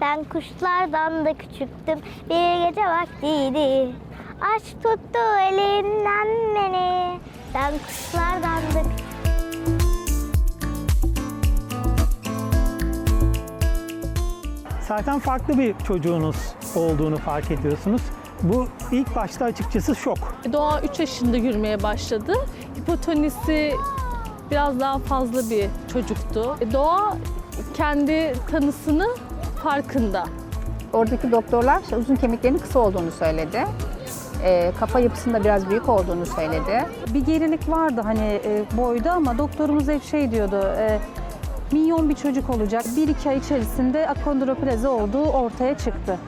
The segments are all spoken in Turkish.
Ben kuşlardan da küçüktüm. Bir gece vaktiydi. Aşk tuttu elinden beni. Ben kuşlardan da Zaten farklı bir çocuğunuz olduğunu fark ediyorsunuz. Bu ilk başta açıkçası şok. Doğa 3 yaşında yürümeye başladı. Hipotonisi biraz daha fazla bir çocuktu. Doğa kendi tanısını farkında. Oradaki doktorlar uzun kemiklerinin kısa olduğunu söyledi. Ee, kafa yapısında biraz büyük olduğunu söyledi. Bir gerilik vardı hani e, boyda ama doktorumuz hep şey diyordu. E, minyon bir çocuk olacak. Bir iki ay içerisinde akondroplazi olduğu ortaya çıktı.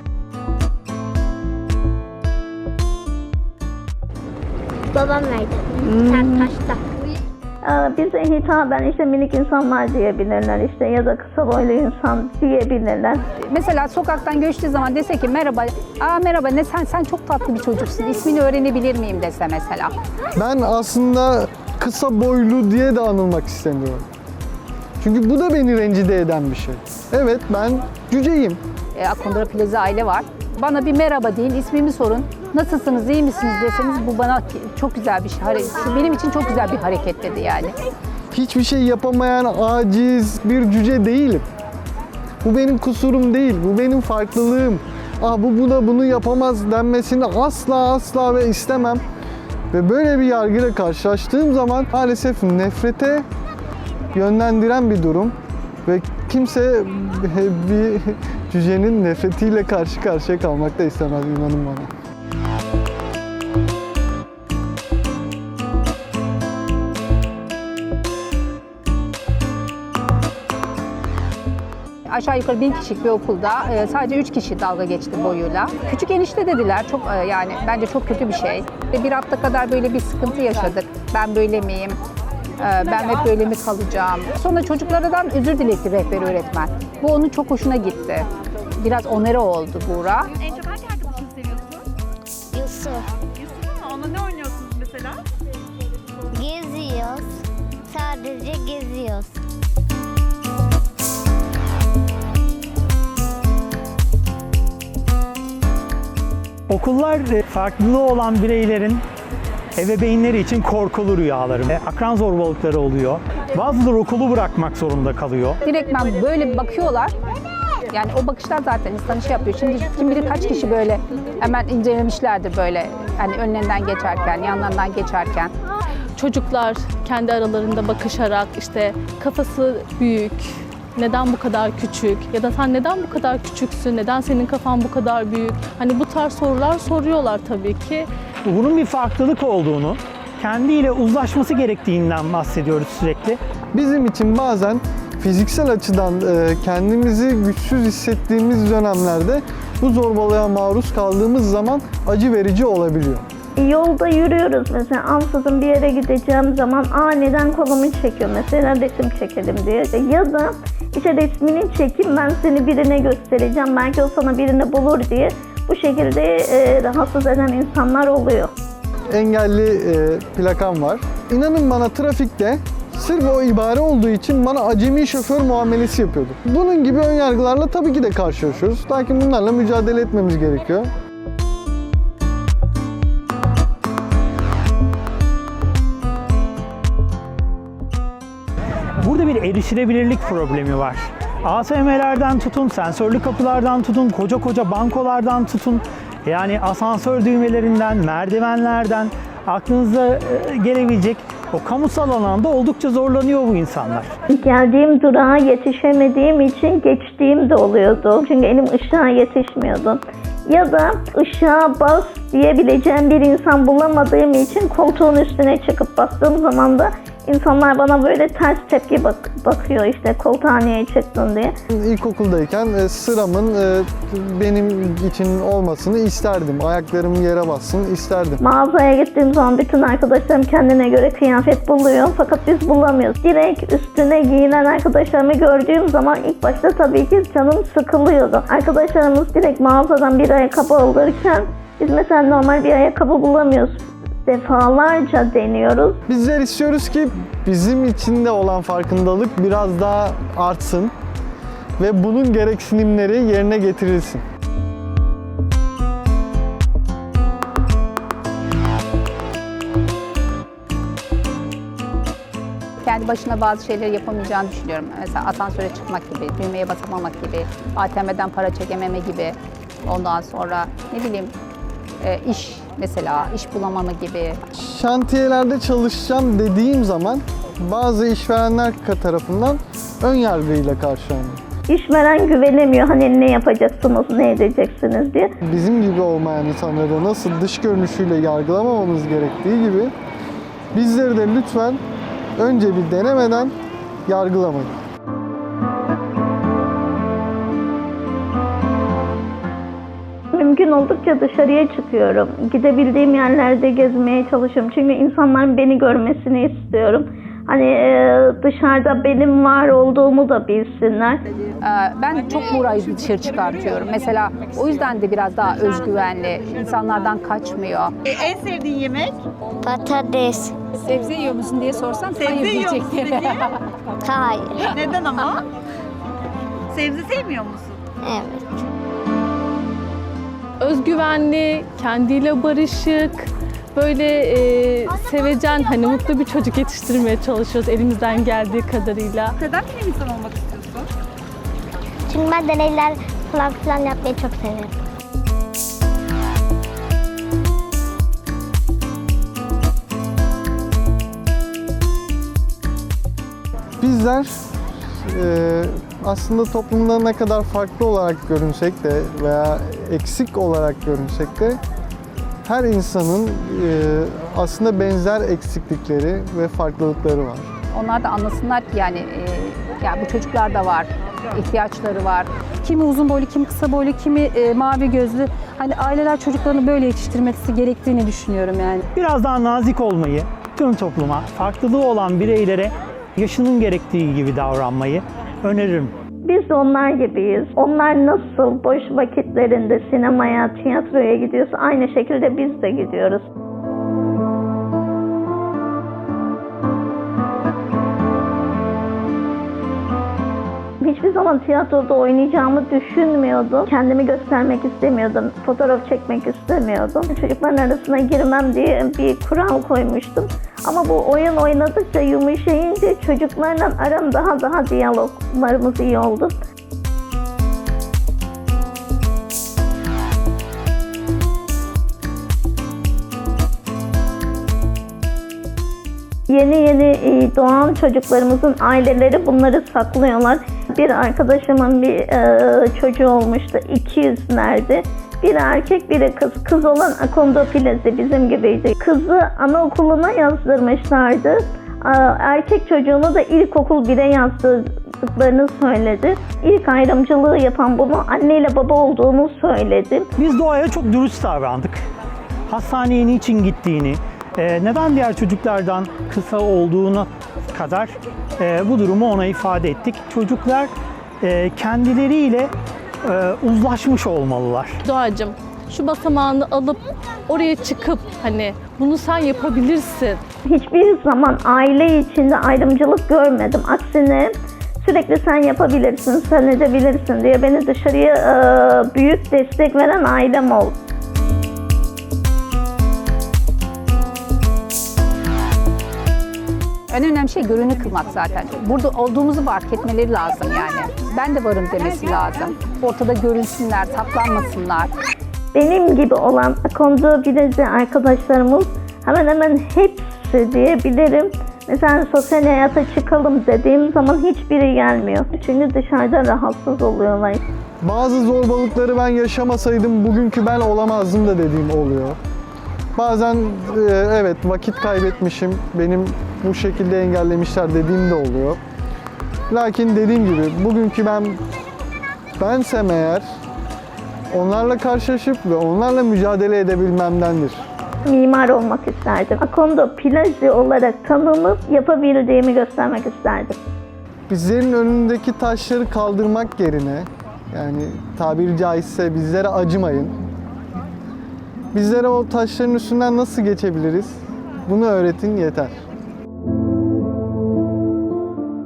babam verdi. Sen taşta. Ee, Bize hitaben işte minik insanlar diyebilirler işte ya da kısa boylu insan diyebilirler. Mesela sokaktan geçtiği zaman dese ki merhaba, aa merhaba ne sen sen çok tatlı bir çocuksun. İsmini öğrenebilir miyim dese mesela. Ben aslında kısa boylu diye de anılmak istemiyorum. Çünkü bu da beni rencide eden bir şey. Evet ben cüceyim. E, akondroplazi aile var. Bana bir merhaba deyin, ismimi sorun. Nasılsınız, iyi misiniz deseniz bu bana çok güzel bir şey. hare- Benim için çok güzel bir hareket dedi yani. Hiçbir şey yapamayan aciz bir cüce değilim. Bu benim kusurum değil, bu benim farklılığım. Ah bu buna bunu yapamaz denmesini asla asla ve istemem. Ve böyle bir yargıyla karşılaştığım zaman maalesef nefrete yönlendiren bir durum. Ve kimse bir cücenin nefretiyle karşı karşıya kalmak da istemez inanın bana. Aşağı yukarı bin kişilik bir okulda e, sadece üç kişi dalga geçti boyuyla. Küçük enişte dediler. Çok e, yani bence çok kötü bir şey. Ve bir hafta kadar böyle bir sıkıntı yaşadık. Ben böyle miyim? E, Ben hep böyle mi kalacağım? Sonra çocuklardan özür diletti rehber öğretmen. Bu onun çok hoşuna gitti. Biraz onere oldu Buğra. En çok hangi arkadaşını seviyorsun? Yusuf. Yusuf mu? Onunla ne oynuyorsunuz mesela? Geziyoruz. Sadece geziyoruz. Okullar e, farklılığı olan bireylerin ebeveynleri için korkulu rüyaları, e, akran zorbalıkları oluyor. Bazıları okulu bırakmak zorunda kalıyor. Direktmen böyle bakıyorlar. Yani o bakışlar zaten insanı şey yapıyor. Şimdi kim bilir kaç kişi böyle hemen incelemişlerdir böyle. Hani önlerinden geçerken, yanlarından geçerken. Çocuklar kendi aralarında bakışarak işte kafası büyük, neden bu kadar küçük ya da sen neden bu kadar küçüksün, neden senin kafan bu kadar büyük? Hani bu tarz sorular soruyorlar tabii ki. Bunun bir farklılık olduğunu, kendiyle uzlaşması gerektiğinden bahsediyoruz sürekli. Bizim için bazen fiziksel açıdan e, kendimizi güçsüz hissettiğimiz dönemlerde bu zorbalığa maruz kaldığımız zaman acı verici olabiliyor. Yolda yürüyoruz mesela ansızın bir yere gideceğim zaman aniden kolumu çekiyor mesela resim çekelim diye. Ya da işte resmini çekeyim ben seni birine göstereceğim belki o sana birini bulur diye bu şekilde e, rahatsız eden insanlar oluyor. Engelli e, plakam var. İnanın bana trafikte sırf o ibare olduğu için bana acemi şoför muamelesi yapıyordu. Bunun gibi ön yargılarla tabii ki de karşılaşıyoruz. Lakin bunlarla mücadele etmemiz gerekiyor. Erişilebilirlik problemi var. ATM'lerden tutun, sensörlü kapılardan tutun, koca koca bankolardan tutun. Yani asansör düğmelerinden, merdivenlerden aklınıza e, gelebilecek o kamusal alanda oldukça zorlanıyor bu insanlar. Geldiğim durağa yetişemediğim için geçtiğim de oluyordu. Çünkü elim ışığa yetişmiyordu. Ya da ışığa bas diyebileceğim bir insan bulamadığım için koltuğun üstüne çıkıp bastığım zaman da insanlar bana böyle ters tepki bak- bakıyor işte koltuğa niye çıktın diye. İlkokuldayken e, sıramın e, benim için olmasını isterdim. Ayaklarım yere bassın isterdim. Mağazaya gittiğim zaman bütün arkadaşlarım kendine göre kıyafet buluyor fakat biz bulamıyoruz. Direkt üstüne giyinen arkadaşlarımı gördüğüm zaman ilk başta tabii ki canım sıkılıyordu. Arkadaşlarımız direkt mağazadan bir ayakkabı alırken biz mesela normal bir ayakkabı bulamıyoruz. Defalarca deniyoruz. Bizler istiyoruz ki bizim içinde olan farkındalık biraz daha artsın. ve bunun gereksinimleri yerine getirilsin. Kendi başına bazı şeyleri yapamayacağını düşünüyorum. Mesela asansöre çıkmak gibi, düğmeye basamamak gibi, ATM'den para çekememe gibi. Ondan sonra ne bileyim e, iş mesela, iş bulamama gibi. Şantiyelerde çalışacağım dediğim zaman bazı işverenler tarafından ön yargıyla karşılanıyor. İşveren güvenemiyor hani ne yapacaksınız, ne edeceksiniz diye. Bizim gibi olmayan insanları nasıl dış görünüşüyle yargılamamamız gerektiği gibi bizleri de lütfen önce bir denemeden yargılamayın. Mümkün oldukça dışarıya çıkıyorum. Gidebildiğim yerlerde gezmeye çalışıyorum. Çünkü insanların beni görmesini istiyorum. Hani e, dışarıda benim var olduğumu da bilsinler. Ee, Ben çok burayı dışarı çıkartıyorum. Mesela o yüzden de biraz daha özgüvenli, insanlardan kaçmıyor. E, en sevdiğin yemek? Patates. Sebze yiyor musun diye sorsam Sebze yiyor musun peki? Hayır. Neden ama? Sebze sevmiyor musun? Evet. Özgüvenli, kendiyle barışık, böyle e, sevecen, hani mutlu bir çocuk yetiştirmeye çalışıyoruz elimizden geldiği kadarıyla. Neden bilim insanı olmak istiyorsun? Çünkü ben deneyler falan filan yapmayı çok severim. Bizler e, aslında toplumda ne kadar farklı olarak görünsek de veya eksik olarak görünsek de her insanın e, aslında benzer eksiklikleri ve farklılıkları var. Onlar da anlasınlar ki yani, e, yani bu çocuklar da var, ihtiyaçları var. Kimi uzun boylu, kimi kısa boylu, kimi e, mavi gözlü. Hani aileler çocuklarını böyle yetiştirmesi gerektiğini düşünüyorum yani. Biraz daha nazik olmayı, tüm topluma, farklılığı olan bireylere yaşının gerektiği gibi davranmayı öneririm. Biz onlar gibiyiz. Onlar nasıl boş vakitlerinde sinemaya, tiyatroya gidiyorsa aynı şekilde biz de gidiyoruz. Hiçbir zaman tiyatroda oynayacağımı düşünmüyordum. Kendimi göstermek istemiyordum. Fotoğraf çekmek istemiyordum. Çocukların arasına girmem diye bir kural koymuştum. Ama bu oyun oynadıkça yumuşayınca çocuklarla aram daha daha diyaloglarımız iyi oldu. Yeni yeni e, doğan çocuklarımızın aileleri bunları saklıyorlar. Bir arkadaşımın bir e, çocuğu olmuştu. 200'lerde. Bir erkek biri kız. Kız olan akondofilezi bizim gibiydi. Kızı anaokuluna yazdırmışlardı. Erkek çocuğunu da ilkokul 1'e yazdırdıklarını söyledi. İlk ayrımcılığı yapan bunu anneyle baba olduğunu söyledi. Biz doğaya çok dürüst davrandık. Hastaneye niçin gittiğini, e, neden diğer çocuklardan kısa olduğuna kadar e, bu durumu ona ifade ettik. Çocuklar e, kendileriyle e, uzlaşmış olmalılar. Doğacığım şu basamağını alıp oraya çıkıp hani bunu sen yapabilirsin. Hiçbir zaman aile içinde ayrımcılık görmedim. Aksine sürekli sen yapabilirsin, sen edebilirsin diye beni dışarıya e, büyük destek veren ailem oldu. En önemli şey görünür kılmak zaten. Burada olduğumuzu fark etmeleri lazım yani. Ben de varım demesi lazım. Ortada görünsünler, saklanmasınlar. Benim gibi olan Akondo Bilezi arkadaşlarımız hemen hemen hepsi diyebilirim. Mesela sosyal hayata çıkalım dediğim zaman hiçbiri gelmiyor. Çünkü dışarıda rahatsız oluyorlar. Bazı zorbalıkları ben yaşamasaydım bugünkü ben olamazdım da dediğim oluyor. Bazen e, evet vakit kaybetmişim, benim bu şekilde engellemişler dediğim de oluyor. Lakin dediğim gibi bugünkü ben bensem eğer onlarla karşılaşıp ve onlarla mücadele edebilmemdendir. Mimar olmak isterdim. Akondo Plazi olarak tanınıp yapabildiğimi göstermek isterdim. Bizlerin önündeki taşları kaldırmak yerine yani tabiri caizse bizlere acımayın. Bizlere o taşların üstünden nasıl geçebiliriz? Bunu öğretin yeter.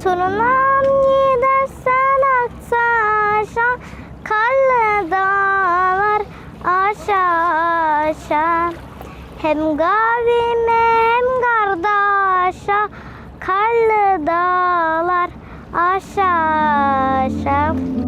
Turunam gidersen aksa aşağı Karlı dağlar aşağı aşağı Hem gavime hem kardeşa Karlı dağlar aşağı aşağı